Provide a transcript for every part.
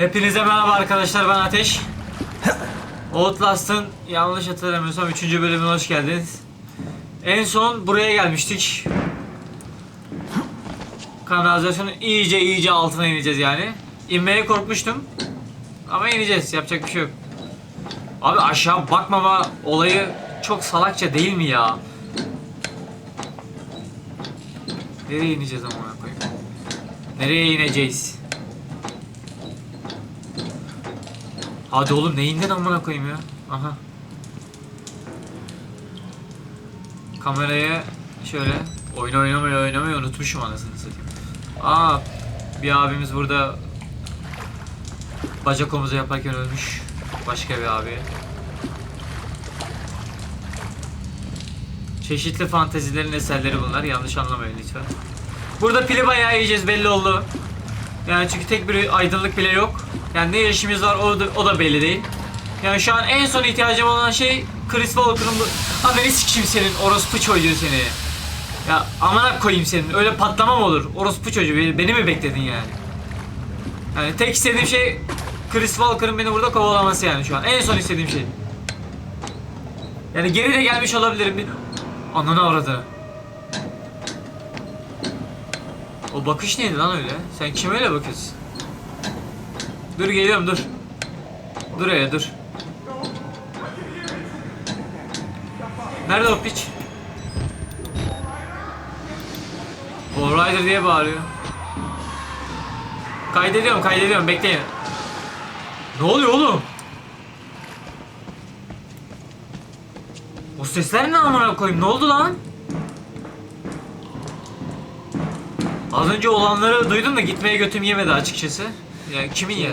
Hepinize merhaba arkadaşlar ben Ateş. Outlast'ın yanlış hatırlamıyorsam 3. bölümüne hoş geldiniz. En son buraya gelmiştik. Kanalizasyonun iyice iyice altına ineceğiz yani. İnmeye korkmuştum. Ama ineceğiz yapacak bir şey yok. Abi aşağı bakmama olayı çok salakça değil mi ya? Nereye ineceğiz amına koyayım? Nereye ineceğiz? Hadi oğlum neyinden amına koyayım ya? Aha. Kameraya şöyle oyun oynamayı oynamayı unutmuşum anasını satayım. Aa bir abimiz burada bacak omuzu yaparken ölmüş. Başka bir abi. Çeşitli fantezilerin eserleri bunlar. Yanlış anlamayın lütfen. Burada pili bayağı yiyeceğiz belli oldu. Yani çünkü tek bir aydınlık bile yok. Yani ne işimiz var o da, o da belli değil. Yani şu an en son ihtiyacım olan şey Chris Walker'ın bu... Ananı sikeyim senin orospu çocuğu seni. Ya amına koyayım senin öyle patlama mı olur? Orospu çocuğu beni, beni mi bekledin yani? Yani tek istediğim şey Chris Walker'ın beni burada kovalaması yani şu an. En son istediğim şey. Yani geri de gelmiş olabilirim. Ananı aradı. O bakış neydi lan öyle? Sen kime öyle bakıyorsun? Dur geliyorum dur. Dur hele dur. Nerede o piç? Rider diye bağırıyor. Kaydediyorum kaydediyorum bekleyin. Ne oluyor oğlum? O sesler ne amına koyayım? Ne oldu lan? Az önce olanları duydum da gitmeye götüm yemedi açıkçası. Yani kimin yer?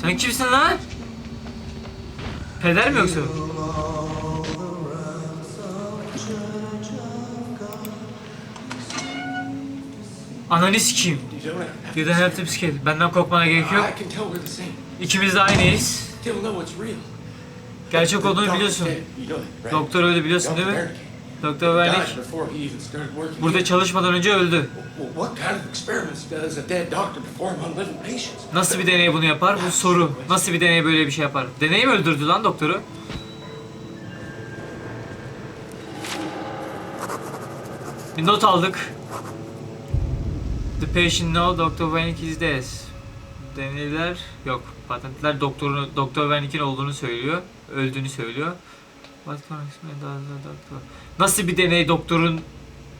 Sen kimsin lan? Peder mi yoksa? You don't have to be scared. Benden korkmana gerek yok. İkimiz de aynıyız. Gerçek olduğunu biliyorsun. Doktor öyle biliyorsun değil mi? Doktor Wernick burada çalışmadan önce öldü. Nasıl bir deney bunu yapar? Bu soru. Nasıl bir deney böyle bir şey yapar? Deney mi öldürdü lan doktoru? Bir not aldık. The patient know Dr. Wernick is dead. Deneyler yok. Patentler doktorun Dr. Wernick'in olduğunu söylüyor. Öldüğünü söylüyor. Nasıl bir deney doktorun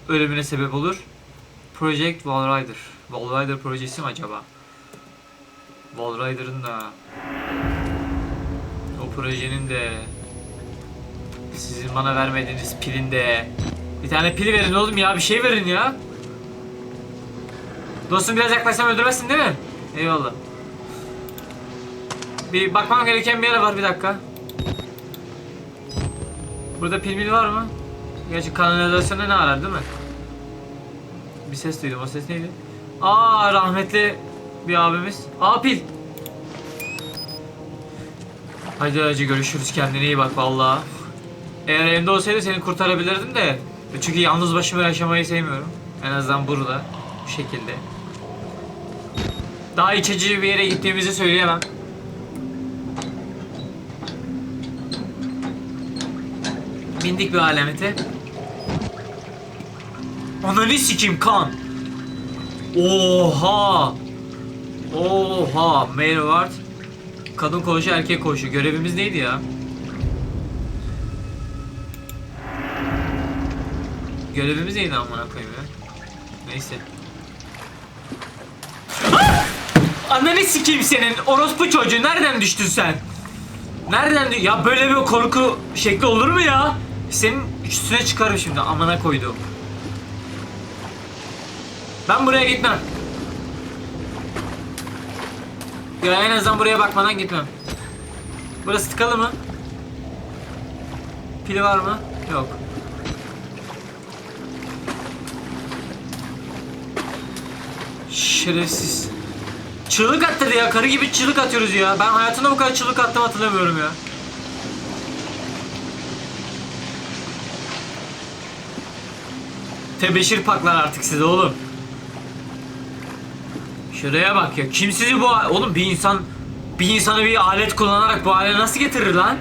ölümüne sebep olur? Project Wall Rider. Wall Rider projesi mi acaba? Wall Rider'ın da o projenin de sizin bana vermediğiniz pilin de bir tane pil verin oğlum ya bir şey verin ya. Dostum biraz yaklaşsam öldürmezsin değil mi? Eyvallah. Bir bakmam gereken bir yer var bir dakika. Burada pil mil var mı? Gerçi kanalizasyonda ne arar değil mi? Bir ses duydum o ses neydi? Aa rahmetli bir abimiz. Aa pil. Hadi hacı görüşürüz kendine iyi bak vallahi. Eğer evde olsaydı seni kurtarabilirdim de. Çünkü yalnız başıma yaşamayı sevmiyorum. En azından burada. Bu şekilde. Daha iç açıcı bir yere gittiğimizi söyleyemem. Bindik bir alemete. Ananı sikeyim kan. Oha. Oha. Male ward. Kadın koğuşu erkek koğuşu. Görevimiz neydi ya? Görevimiz neydi amına koyayım ya? Neyse. Ah! Ananı sikeyim senin orospu çocuğu nereden düştün sen? Nereden ya böyle bir korku şekli olur mu ya? Senin üstüne çıkarım şimdi amına koyduğum. Ben buraya gitmem. Ya en azından buraya bakmadan gitmem. Burası tıkalı mı? Pili var mı? Yok. Şerefsiz. Çığlık attırdı ya. Karı gibi çığlık atıyoruz ya. Ben hayatımda bu kadar çığlık attım hatırlamıyorum ya. Tebeşir paklar artık size oğlum. Şuraya bak ya. Kim sizi bu oğlum bir insan bir insanı bir alet kullanarak bu hale nasıl getirir lan?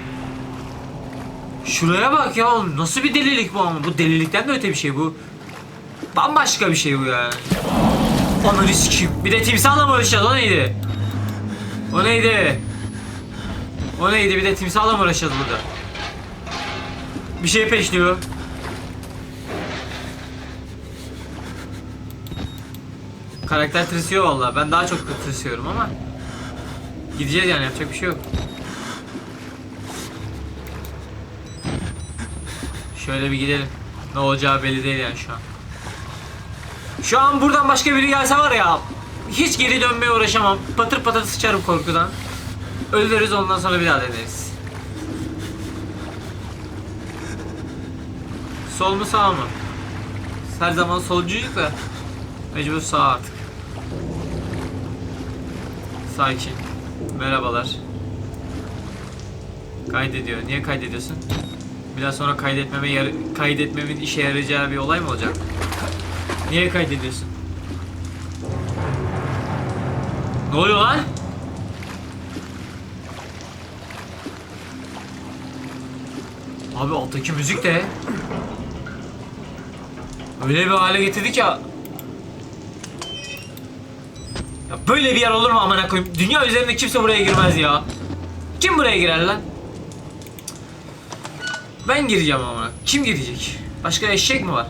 Şuraya bak ya oğlum. Nasıl bir delilik bu ama? Bu delilikten de öte bir şey bu. Bambaşka bir şey bu yani. Ananı sikeyim. Bir de timsahla mı uğraşacağız? O neydi? O neydi? O neydi? Bir de timsahla mı uğraşacağız burada? Bir şey peşliyor. Karakter tırsıyor vallahi. Ben daha çok tırsıyorum ama gideceğiz yani yapacak bir şey yok. Şöyle bir gidelim. Ne olacağı belli değil yani şu an. Şu an buradan başka biri gelse var ya hiç geri dönmeye uğraşamam. Patır patır sıçarım korkudan. Ölürüz ondan sonra bir daha deneriz. Sol mu sağ mı? Her zaman solcuyuz da mecbur sağ artık. Sakin. Merhabalar. Kaydediyor. Niye kaydediyorsun? Biraz sonra kaydetmeme yar- kaydetmemin işe yarayacağı bir olay mı olacak? Niye kaydediyorsun? Ne oluyor lan? Abi alttaki müzik de öyle bir hale getirdik ya. Ya böyle bir yer olur mu amına koyayım? Dünya üzerinde kimse buraya girmez ya. Kim buraya girer lan? Ben gireceğim ama. Kim girecek? Başka eşek mi var?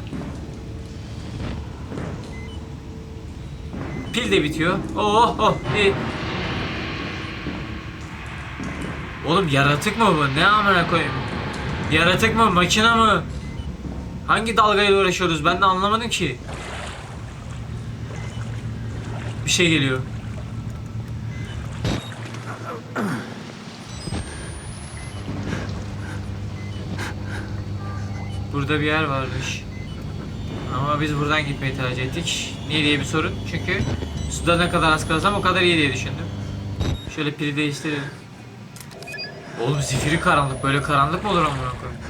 Pil de bitiyor. Oh oh iyi. Oğlum yaratık mı bu? Ne amına koyayım? Yaratık mı? Makine mı? Hangi dalgayla uğraşıyoruz? Ben de anlamadım ki. Şey geliyor. Burada bir yer varmış. Ama biz buradan gitmeyi tercih ettik. Niye diye bir sorun. Çünkü suda ne kadar az kalsam o kadar iyi diye düşündüm. Şöyle pili değiştirelim. Oğlum zifiri karanlık. Böyle karanlık mı olur amına koyayım?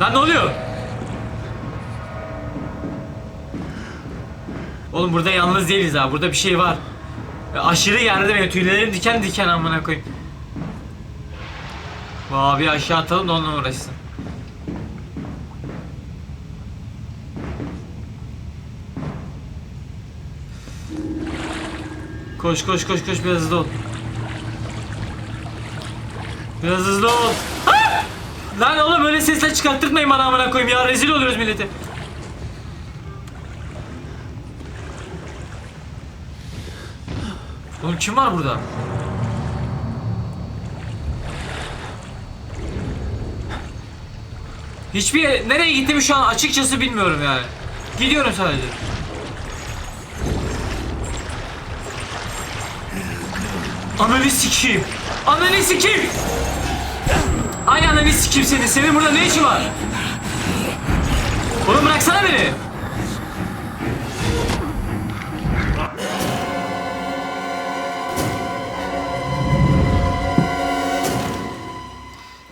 Lan ne oluyor? Oğlum burada yalnız değiliz ha. Burada bir şey var. Ve Aşırı yerde benim tüylerim diken diken amına koyayım. Bu abi aşağı atalım da onunla uğraşsın. Koş koş koş koş biraz hızlı ol. Biraz hızlı ol. Ah! Lan oğlum öyle sesler çıkarttırmayın bana amına koyayım ya rezil oluyoruz millete. Oğlum kim var burada? Hiçbir yere- nereye gittiğimi şu an açıkçası bilmiyorum yani. Gidiyorum sadece. Ananı sikeyim. Ananı sikeyim. Ay ananı sikeyim seni. Senin burada ne işin var? Oğlum bıraksana beni.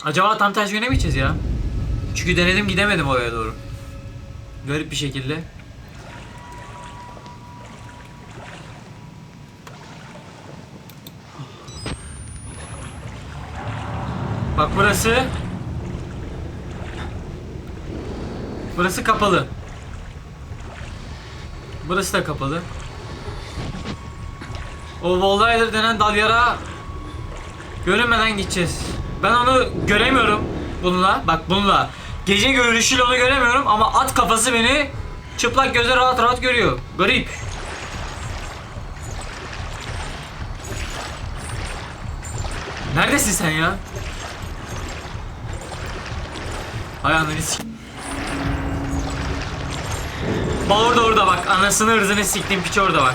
Acaba tam tersi yöne mi gideceğiz ya? Çünkü denedim gidemedim oraya doğru. Garip bir şekilde. Bak burası. Burası kapalı. Burası da kapalı. O Wallrider denen dalyara görünmeden gideceğiz. Ben onu göremiyorum bununla. Bak bununla. Gece görüşüyle onu göremiyorum ama at kafası beni çıplak göze rahat rahat görüyor. Garip. Neredesin sen ya? Hay ananı s- Bak orada orada bak. Anasını ırzını siktim piç orada bak.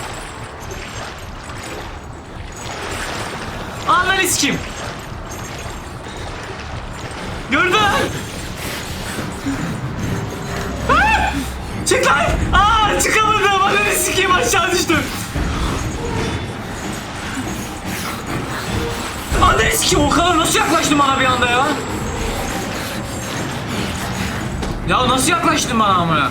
Ananı sikeyim. Gördün. Ah! Çık lan. Aa çıkamadım. Ananı sikeyim aşağı düştüm. Ananı sikeyim o kadar nasıl yaklaştım bana bir anda ya? Ya nasıl yaklaştın bana amına?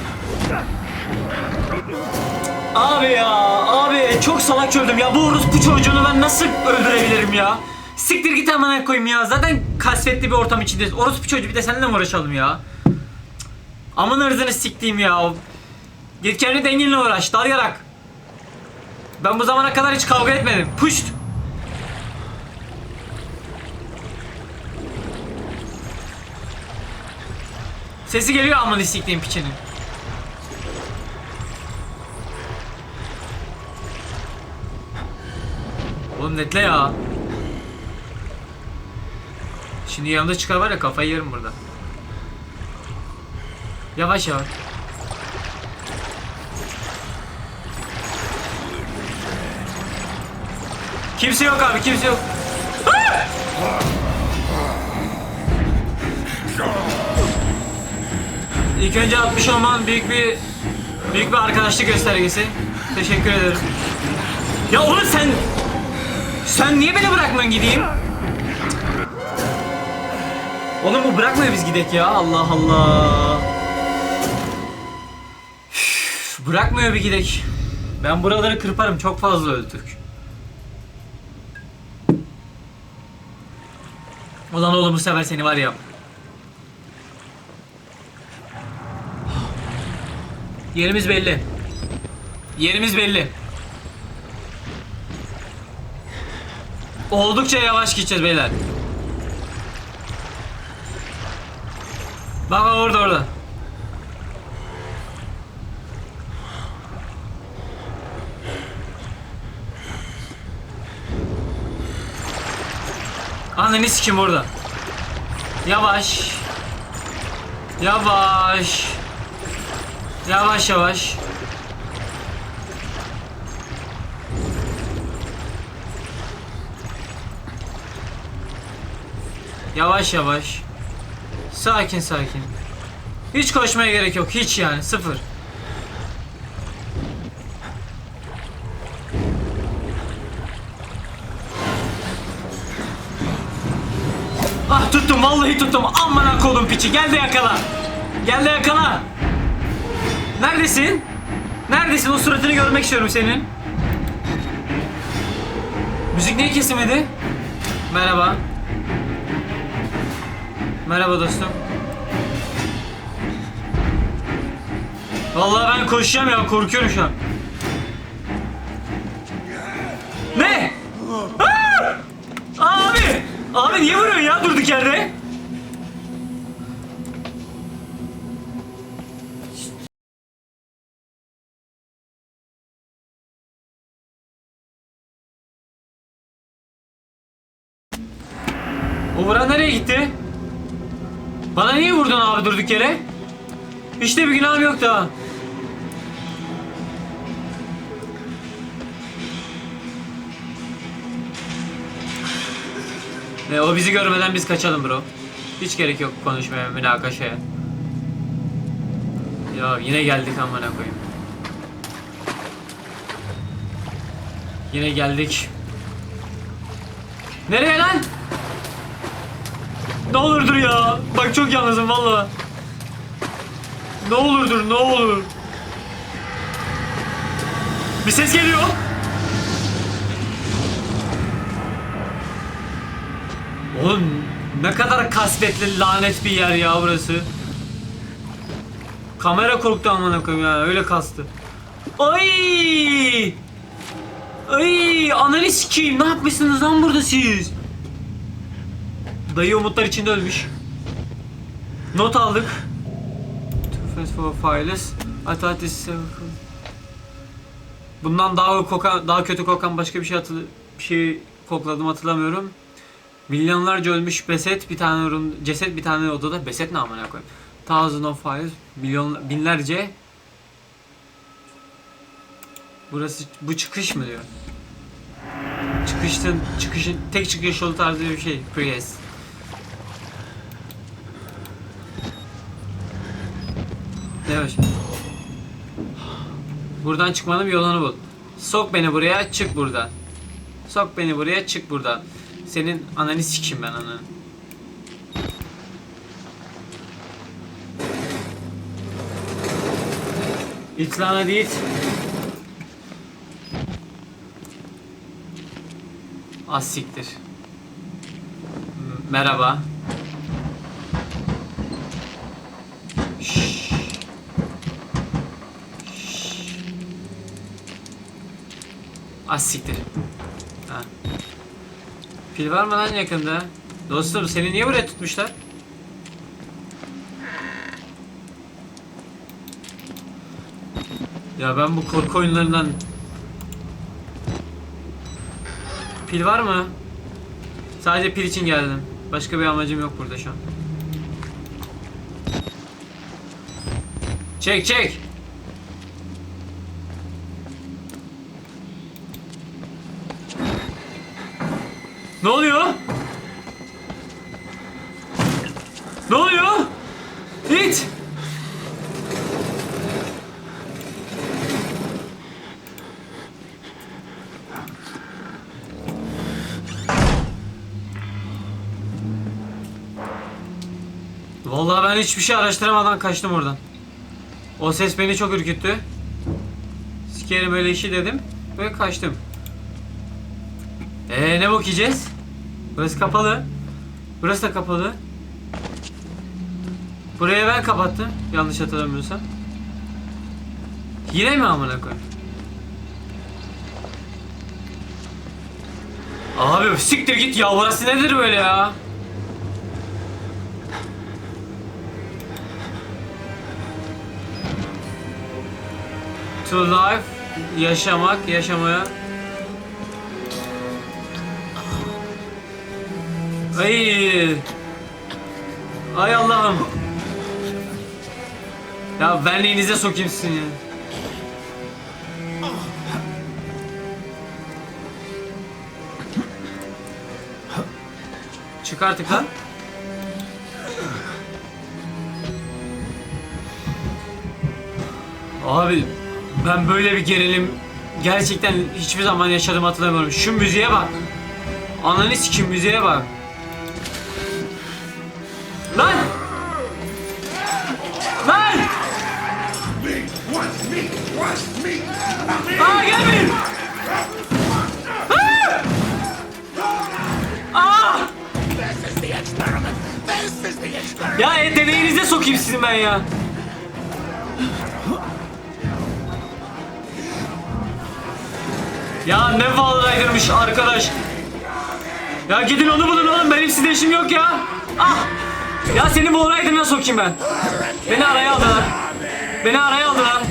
Abi ya, abi çok salak öldüm ya. Bu orospu çocuğunu ben nasıl öldürebilirim ya? Siktir git amına koyayım ya. Zaten kasvetli bir ortam içindeyiz. Orospu çocuğu bir de seninle mi uğraşalım ya? Aman ırzını siktiğim ya. Git kendi denginle uğraş, dal yarak. Ben bu zamana kadar hiç kavga etmedim. Puşt. Sesi geliyor amına siktiğim piçinin. Oğlum netle ya. Şimdi yanımda çıkar var ya kafayı yerim burada. Yavaş yavaş. Kimse yok abi kimse yok. İlk önce atmış olman büyük bir büyük bir arkadaşlık göstergesi. Teşekkür ederim. Ya oğlum sen sen niye beni bırakmıyorsun gideyim? Oğlum bu bırakmıyor biz gidek ya. Allah Allah. Bırakmıyor bir gidek. Ben buraları kırparım. Çok fazla öldük. Ulan oğlum bu sefer seni var ya. Yerimiz belli. Yerimiz belli. Oldukça yavaş gideceğiz beyler. Bak orada orada. Ananı sikim orada. Yavaş. Yavaş. Yavaş yavaş. Yavaş yavaş. Sakin sakin. Hiç koşmaya gerek yok. Hiç yani. Sıfır. Ah tuttum. Vallahi tuttum. Aman kolum piçi. Gel de yakala. Gel de yakala. Neredesin? Neredesin? O suratını görmek istiyorum senin. Müzik niye kesilmedi? Merhaba. Merhaba dostum. Vallahi ben koşacağım ya korkuyorum şu an. Ne? Aa! Abi! Abi niye vuruyorsun ya durduk yerde? Bana niye vurdun abi durduk yere? De bir günahım yoktu ha. E, o bizi görmeden biz kaçalım bro. Hiç gerek yok konuşmaya, münakaşaya. Ya yine geldik amına koyayım. Yine geldik. Nereye lan? Ne olur dur ya. Bak çok yalnızım valla. Ne olur dur ne olur. Bir ses geliyor. Oğlum ne kadar kasvetli lanet bir yer ya burası. Kamera korktu amına koyayım ya öyle kastı. Ay! Ay ananı sikeyim ne yapmışsınız lan burada siz? Dayı umutlar içinde ölmüş. Not aldık. Files. Atatis Bundan daha kokan, daha kötü kokan başka bir şey hatırlı, bir şey kokladım hatırlamıyorum. Milyonlarca ölmüş beset bir tane room, ceset bir tane odada beset ne amına koyayım. Thousand of files milyon binlerce Burası bu çıkış mı diyor? Çıkışın çıkışın tek çıkış yolu tarzı bir şey. Priest. Yavaş. Buradan çıkmanın yolunu bul. Sok beni buraya, çık buradan. Sok beni buraya, çık buradan. Senin ananı sikeyim ben ananı. İt lan hadi. Az siktir. Merhaba. Az siktir. Ha. Pil var mı lan yakında? Dostum seni niye buraya tutmuşlar? Ya ben bu korku oyunlarından... Pil var mı? Sadece pil için geldim. Başka bir amacım yok burada şu an. Çek çek. Ne oluyor? Ne oluyor? Hiç. Vallahi ben hiçbir şey araştıramadan kaçtım oradan. O ses beni çok ürküttü. Sikerim böyle işi dedim ve kaçtım. Ee ne yiyeceğiz? Burası kapalı. Burası da kapalı. Burayı ben kapattım. Yanlış hatırlamıyorsam. Yine mi amına koyayım? Abi siktir git ya burası nedir böyle ya? To life yaşamak, yaşamaya. Ay. Ay Allah'ım. Ya benliğinize sokayım sizin ya. Çık artık lan. Abi ben böyle bir gerilim gerçekten hiçbir zaman yaşadığımı hatırlamıyorum. Şu müziğe bak. Ananı sikim müziğe bak. Lan! Lan! Aa gelmeyin! Aa! Aa! Ya e, deneyinize sokayım sizin ben ya. Ya ne Wallrider'mış arkadaş. Ya gidin onu bulun oğlum benim sizde işim yok ya. Ah! Ya seni Wallrider'ına sokayım ben. Beni araya aldılar. Beni araya aldılar.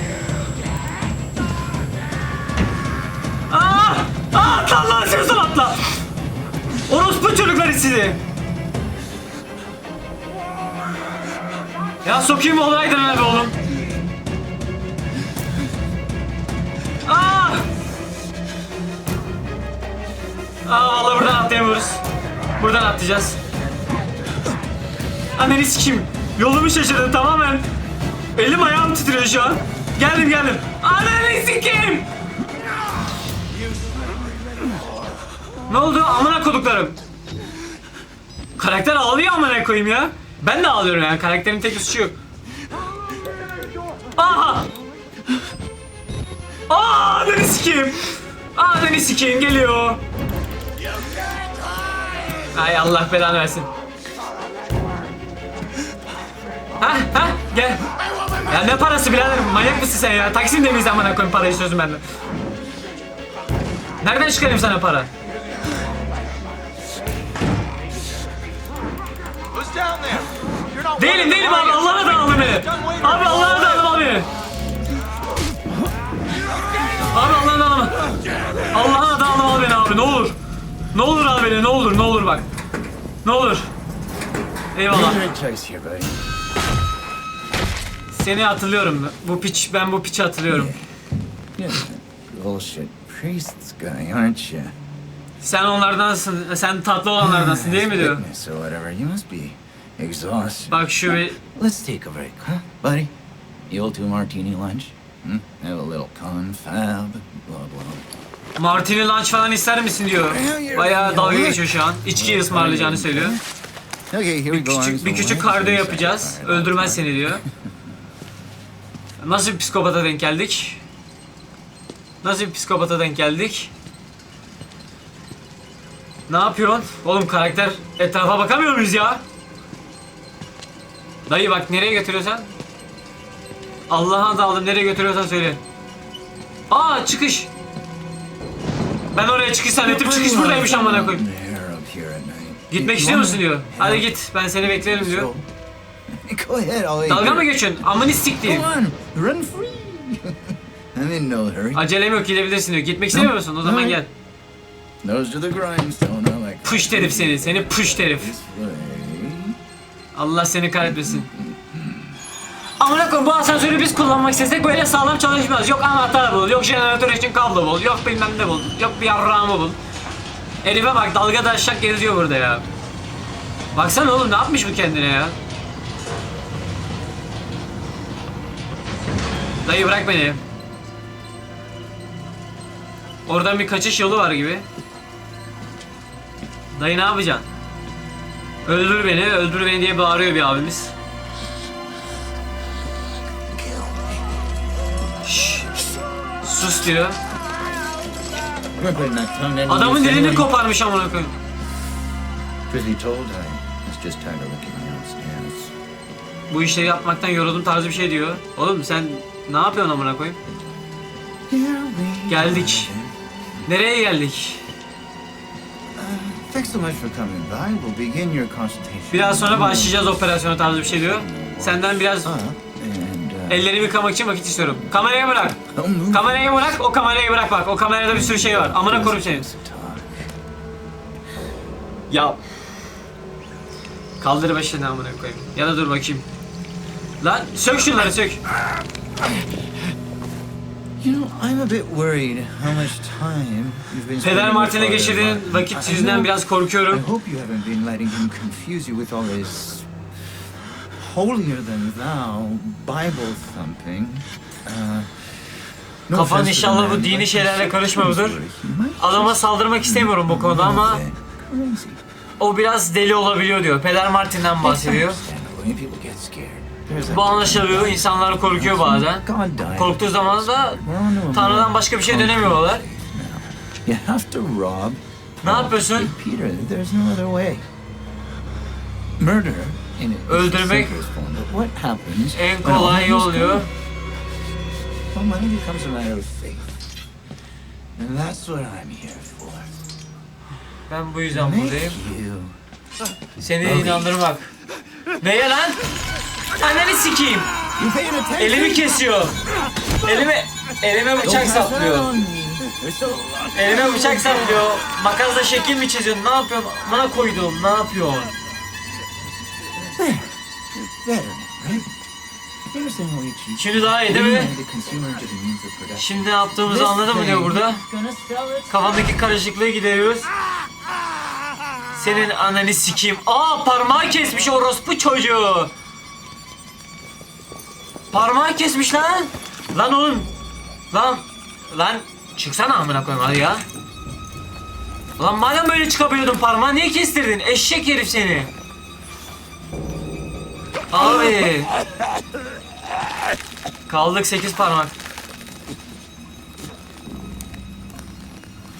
Ah! Ah! Atla lan sen atla. Orospu çocukları sizi. Ya sokayım mı olaydın abi oğlum? Aa! Aa vallahi buradan atlayamıyoruz. Buradan atlayacağız. Anneni sikeyim. Yolumu şaşırdım tamamen. Elim ayağım titriyor şu an. Geldim geldim. Anneni sikeyim. Ne oldu? Amına koduklarım. Karakter ağlıyor amına koyayım ya. Ben de ağlıyorum yani. Karakterin tek suçu yok. Aha! Aa, beni sikeyim. Beni sikeyim geliyor. Ay Allah belanı versin. Ha ha gel. Ya ne parası birader manyak mısın sen ya? Taksim miyiz amına koyayım para istiyorsun benden. Nereden çıkarayım sana para? Değilim değilim abi Allah'ına da alın beni. Abi Allah'ına da alın abi. Abi Allah'ına da alın. Allah'ına da alın abi beni abi ne olur. Ne olur abi ne olur ne olur bak. Ne olur. Eyvallah. Seni hatırlıyorum. Bu piç ben bu piçi hatırlıyorum. You're the bullshit priest's guy, aren't you? Sen onlardansın. Sen tatlı olanlardansın değil mi diyor. Or whatever. You must be exhausted. Bak şu bir Let's take a break, huh, buddy? Old two martini lunch. Hmm? Have a little confab. Blah blah. Martini lunch falan ister misin diyor. Bayağı dalga geçiyor şu an. İçki ısmarlayacağını söylüyor. Okay, here we Bir go. küçük bir küçük kardiyo yapacağız. Öldürmez seni diyor. Nasıl bir psikopata denk geldik? Nasıl bir psikopata denk geldik? Ne yapıyorsun? Oğlum karakter etrafa bakamıyor muyuz ya? Dayı bak nereye götürüyorsan. Allah'a da aldım nereye götürüyorsan söyle. Aa çıkış. Ben oraya çıkış zannettim. Çıkış buradaymış amına koyayım. Gitmek istiyor musun diyor. Hadi git ben seni beklerim diyor. Go ahead, I'll Dalga mı geçiyorsun? Amını siktiğim. Go on, run free. I'm in no hurry. Acelem yok gidebilirsin diyor. Gitmek istemiyor musun? O zaman gel. Nose to the grindstone, I like Pış herif seni. Seni pış herif. Allah seni kahretmesin. Amına koyayım bu asansörü biz kullanmak istesek böyle sağlam çalışmaz. Yok anahtar bul, yok jeneratör için kablo bul, yok bilmem ne bul, yok bir yarrağımı bul. Herife bak dalga daşak geziyor burada ya. Baksana oğlum ne yapmış bu kendine ya. Dayı bırak beni. Oradan bir kaçış yolu var gibi. Dayı ne yapacaksın? Öldür beni, öldür beni diye bağırıyor bir abimiz. Şşş. Sus diyor. Adamın dilini koparmış amına koyayım. Bu işleri yapmaktan yoruldum tarzı bir şey diyor. Oğlum sen ne yapıyorsun amına koyayım? Geldik. Nereye geldik? Thanks so much for coming by. We'll begin your consultation. Biraz sonra başlayacağız operasyona tarzı bir şey diyor. Senden biraz and, uh, ellerimi yıkamak için vakit istiyorum. Kamerayı bırak. Kamerayı bırak, o kamerayı bırak bak. O kamerada bir sürü şey var. Amına koyayım seni. Ya. Kaldır başını amına koyayım. Ya da dur bakayım. Lan sök şunları sök. You know, I'm a bit worried how much time you've been Peder spending with Martin'e geçirdiğin vakit yüzünden biraz I korkuyorum. hope you haven't been letting him confuse you with all this holier than thou Bible thumping. Uh, Kafan inşallah bu dini şeylerle might Adama saldırmak istemiyorum bu konuda ama o biraz deli olabiliyor diyor. Peder Martin'den bahsediyor. Bu anlaşılıyor. İnsanlar korkuyor bazen. Korktuğu zaman da Tanrı'dan başka bir şey dönemiyorlar. Ne yapıyorsun? Öldürmek En kolay yol diyor. Ben bu yüzden buradayım. Seni inandırmak. Neye lan? Anneni sikeyim. Elimi kesiyor. Elime elime bıçak saplıyor. Elime bıçak saplıyor. Makasla şekil mi çiziyorsun? Ne yapıyorsun? Bana koydum. Ne yapıyorsun? Şimdi daha iyi değil mi? Şimdi ne yaptığımızı anladın mı diyor burada? Kafandaki karışıklığı gideriyoruz. Senin ananı sikeyim. Aa parmağı kesmiş orospu çocuğu. Parmağı kesmiş lan. Lan oğlum. Lan. Lan. Çıksana amına koyayım hadi ya. Lan madem böyle çıkabiliyordun parmağı niye kestirdin? Eşek herif seni. Abi. Kaldık 8 parmak.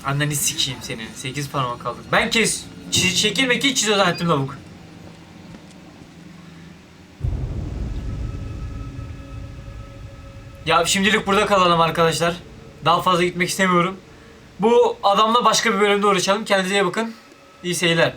Anneni sikeyim senin. 8 parmak kaldık. Ben kes. Çi- şekil mekil çiziyor zannettim lavuk. Ya şimdilik burada kalalım arkadaşlar. Daha fazla gitmek istemiyorum. Bu adamla başka bir bölümde uğraşalım. Kendinize iyi bakın. İyi seyirler.